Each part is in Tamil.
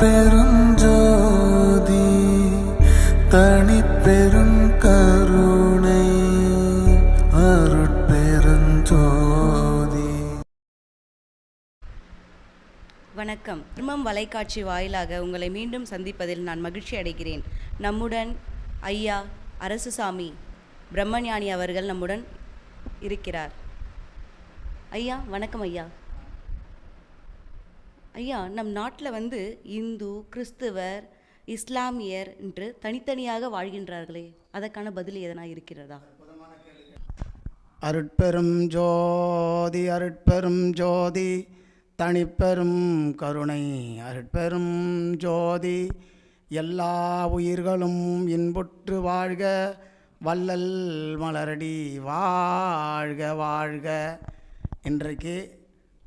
பெருஞ்சோதி தனி பெரும் கருணை அருட்பெருஞ்சோதி. வணக்கம். திருமம் வலைக்காட்சி வாயிலாக உங்களை மீண்டும் சந்திப்பதில் நான் மகிழ்ச்சி அடைகிறேன். நம்முடன் ஐயா அரசுசாமி பிரம்மஞானி அவர்கள் நம்முடன் இருக்கிறார். ஐயா வணக்கம் ஐயா. ஐயா நம் நாட்டில் வந்து இந்து கிறிஸ்துவர் இஸ்லாமியர் என்று தனித்தனியாக வாழ்கின்றார்களே அதற்கான பதில் எதனா இருக்கிறதா? அருட்பெரும் ஜோதி அருட்பெரும் ஜோதி தனிப்பெரும் கருணை அருட்பெரும் ஜோதி எல்லா உயிர்களும் இன்புற்று வாழ்க வள்ளல் மலரடி வாழ்க வாழ்க. இன்றைக்கு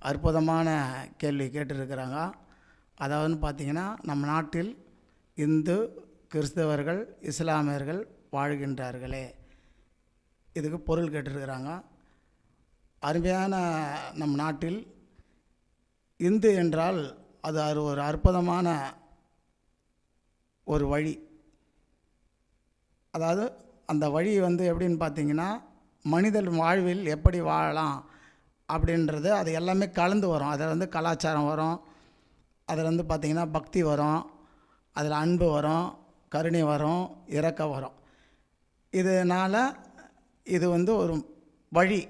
அற்புதமான கேள்வி கேட்டிருக்கிறாங்க. அதாவது பார்த்தீங்கன்னா நம் நாட்டில் இந்து கிறிஸ்தவர்கள் இஸ்லாமியர்கள் வாழ்கின்றார்களே. இதுக்கு பொருள் கேட்டிருக்கிறாங்க. அருமையான நம் நாட்டில் இந்து என்றால் அது அது ஒரு அற்புதமான ஒரு வழி. அதாவது அந்த வழி வந்து எப்படின்னு பார்த்தீங்கன்னா மனிதன் வாழ்வில் எப்படி வாழலாம்? அப்படின்றது அது எல்லாமே கலந்து வரும். அதில் வந்து கலாச்சாரம் வரும். அதில் வந்து பார்த்திங்கன்னா பக்தி வரும். அதில் அன்பு வரும். கருணை வரும். இறக்க வரும். இதனால் இது வந்து ஒரு வழி.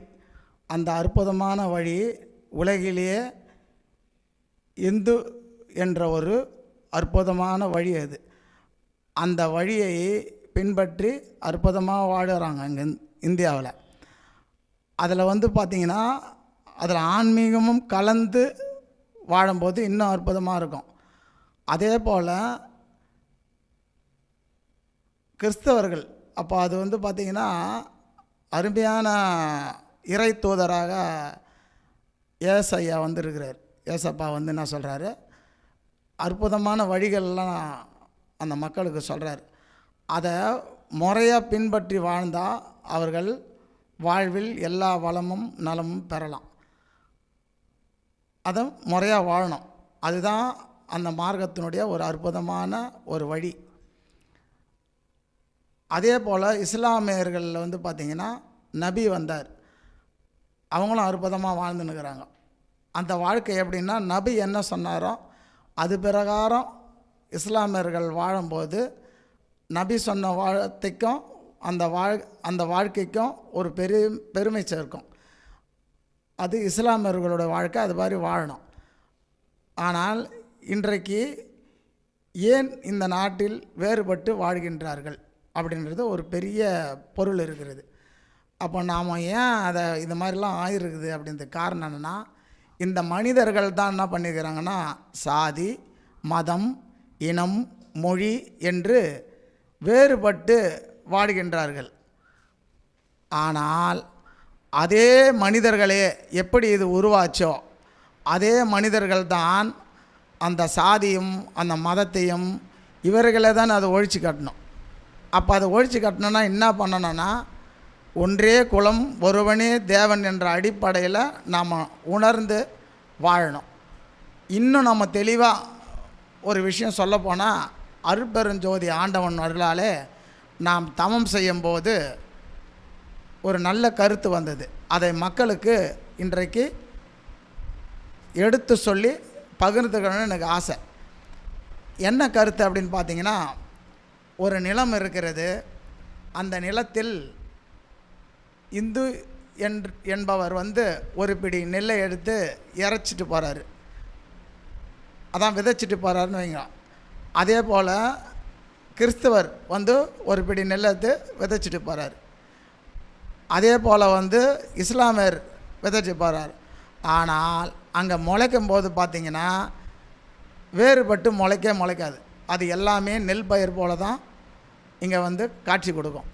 அந்த அற்புதமான வழி உலகிலேயே இந்து என்ற ஒரு அற்புதமான வழி அது. அந்த வழியை பின்பற்றி அற்புதமாக வாழுறாங்க இங்கே இந்தியாவில். அதில் வந்து பார்த்திங்கன்னா அதில் ஆன்மீகமும் கலந்து வாழும்போது இன்னும் அற்புதமாக இருக்கும். அதே போல் கிறிஸ்தவர்கள் அப்போ அது வந்து பார்த்திங்கன்னா அருமையான இறை தூதராக ஏசையா வந்துருக்கிறார். ஏசப்பா வந்து என்ன சொல்கிறாரு அற்புதமான வழிகள்லாம் அந்த மக்களுக்கு சொல்கிறார் அதை முறையாக பின்பற்றி வாழ்ந்தால் அவர்கள் வாழ்வில் எல்லா வளமும் நலமும் பெறலாம். அதை முறையாக வாழணும். அதுதான் அந்த மார்க்கத்தினுடைய ஒரு அற்புதமான ஒரு வழி. அதே போல் இஸ்லாமியர்களில் வந்து பார்த்திங்கன்னா நபி வந்தார். அவங்களும் அற்புதமாக வாழ்ந்துன்னுக்குறாங்க அந்த வாழ்க்கை எப்படின்னா நபி என்ன சொன்னாரோ அது பிரகாரம் இஸ்லாமியர்கள் வாழும்போது நபி சொன்ன வாழ்த்தைக்கும் அந்த வாழ் அந்த வாழ்க்கைக்கும் ஒரு பெரிய பெருமை சேர்க்கும். அது இஸ்லாமியர்களோட வாழ்க்கை அது மாதிரி வாழணும். ஆனால் இன்றைக்கு ஏன் இந்த நாட்டில் வேறுபட்டு வாழ்கின்றார்கள் அப்படின்றது ஒரு பெரிய பொருள் இருக்கிறது. அப்போ நாம் ஏன் அதை இது மாதிரிலாம் ஆயிருக்குது அப்படின்றது காரணம் என்னென்னா இந்த மனிதர்கள் தான் என்ன பண்ணிக்கிறாங்கன்னா சாதி மதம் இனம் மொழி என்று வேறுபட்டு வாழ்கின்றார்கள். ஆனால் அதே மனிதர்களே எப்படி இது உருவாச்சோ அதே மனிதர்கள் தான் அந்த சாதியும் அந்த மதத்தையும் இவர்களே தான் அதை ஒழிச்சு கட்டணும். அப்போ அதை ஒழிச்சு கட்டணும்னா என்ன பண்ணணும்னா ஒன்றே குலம் ஒருவனே தேவன் என்ற அடிப்படையில் நாம் உணர்ந்து வாழணும். இன்னும் நம்ம தெளிவாக ஒரு விஷயம் சொல்லப்போனால் அருட்பெருஞ்சோதி ஆண்டவன் அருளாலே நாம் தமம் செய்யும்போது ஒரு நல்ல கருத்து வந்தது. அதை மக்களுக்கு இன்றைக்கு எடுத்து சொல்லி பகிர்ந்துக்கணும்னு எனக்கு ஆசை. என்ன கருத்து அப்படின்னு பார்த்தீங்கன்னா ஒரு நிலம் இருக்கிறது. அந்த நிலத்தில் இந்து என்று என்பவர் வந்து ஒரு பிடி நெல்லை எடுத்து இறைச்சிட்டு போகிறாரு அதான் விதைச்சிட்டு போகிறாருன்னு வைங்க அதே போல் கிறிஸ்தவர் வந்து ஒரு பிடி நெல்லை எடுத்து விதைச்சிட்டு போகிறார் அதே போல் வந்து இஸ்லாமியர் விதைச்சி போகிறார் ஆனால் அங்கே முளைக்கும் போது பார்த்திங்கன்னா வேறுபட்டு முளைக்கே முளைக்காது. அது எல்லாமே நெல் பயிர் போல தான் இங்கே வந்து காட்சி கொடுக்கும்.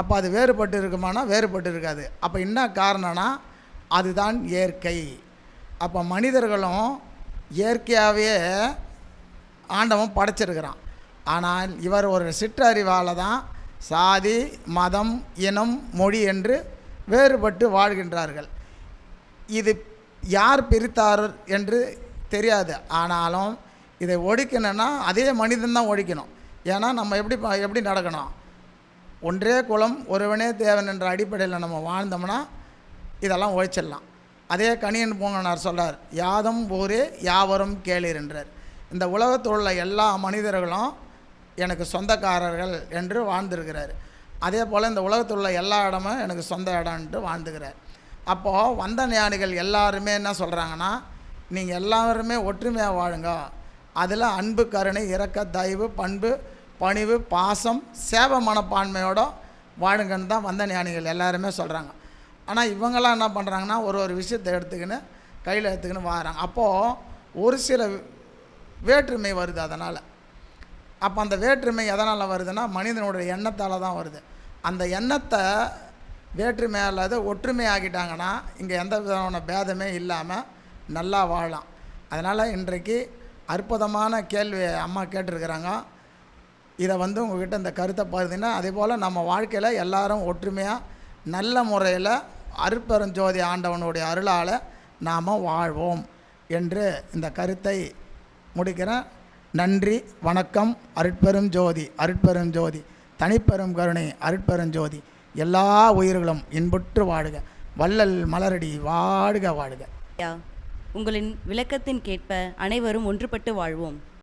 அப்போ அது வேறுபட்டு இருக்குமானா வேறுபட்டு இருக்காது. அப்போ என்ன காரணம்னா அதுதான் இயற்கை. அப்போ மனிதர்களும் இயற்கையாகவே ஆண்டவன் படைச்சிருக்கிறான். ஆனால் இவர் ஒரு சிற்றறிவால் தான் சாதி மதம் இனம் மொழி என்று வேறுபட்டு வாழ்கின்றார்கள். இது யார் பிரித்தார் என்று தெரியாது. ஆனாலும் இதை ஒழிக்கணும்னா அதே மனிதன்தான் ஒழிக்கணும் ஏன்னா நம்ம எப்படி ப- எப்படி நடக்கணும்? ஒன்றே குலம் ஒருவனே தேவன் என்ற அடிப்படையில் நம்ம வாழ்ந்தோம்னா இதெல்லாம் ஒழிச்சிடலாம் அதே கணியன் பூங்கனார் சொல்கிறார் யாதம் ஊரே யாவரும் கேளீர் என்றார். இந்த உலகத்தில் உள்ள எல்லா மனிதர்களும் எனக்கு சொந்தக்காரர்கள் என்று வாழ்ந்திருக்கிறார். அதே போல் இந்த உலகத்தில் உள்ள எல்லா இடமும் எனக்கு சொந்த இடம்ன்ட்டு வாழ்ந்துக்கிறார். அப்போது வந்த ஞானிகள் எல்லாருமே என்ன சொல்கிறாங்கன்னா நீங்கள் எல்லாருமே ஒற்றுமையாக வாழுங்க. அதில் அன்பு கருணை இரக்க தயவு பண்பு பணிவு பாசம் சேவை மனப்பான்மையோட வாழுங்கன்னு தான் வந்த ஞானிகள் எல்லாருமே சொல்கிறாங்க ஆனால் இவங்கெல்லாம் என்ன பண்ணுறாங்கன்னா ஒரு ஒரு விஷயத்தை எடுத்துக்கின்னு கையில் எடுத்துக்கின்னு வாராங்க. அப்போது ஒரு சில வேற்றுமை வருது அதனால். அப்போ அந்த வேற்றுமை எதனால் வருதுன்னா மனிதனுடைய எண்ணத்தால் தான் வருது. அந்த எண்ணத்தை வேற்றுமை அல்லது ஒற்றுமை ஆகிட்டாங்கன்னா இங்கே எந்த விதமான பேதமே இல்லாமல் நல்லா வாழலாம். அதனால் இன்றைக்கு அற்புதமான கேள்வி அம்மா கேட்டிருக்கிறாங்க. இதை வந்து உங்கள்கிட்ட இந்த கருத்தை பகிர்ந்தீங்கன்னா அதே போல் நம்ம வாழ்க்கையில் எல்லாரும் ஒற்றுமையாக நல்ல முறையில் அருட்பெருஞ்சோதி ஆண்டவனுடைய அருளால் நாம் வாழ்வோம் என்று இந்த கருத்தை முடிக்கிறேன். நன்றி வணக்கம் அருட்பெரும் ஜோதி அருட்பெரும் ஜோதி தனிப்பெரும் கருணை அருட்பெரும் ஜோதி. எல்லா உயிர்களும் இன்புற்று வாழுக. வள்ளல் மலரடி வாடுக வாழுக. உங்களின் விளக்கத்தின் கேட்ப அனைவரும் ஒன்றுபட்டு வாழ்வோம்.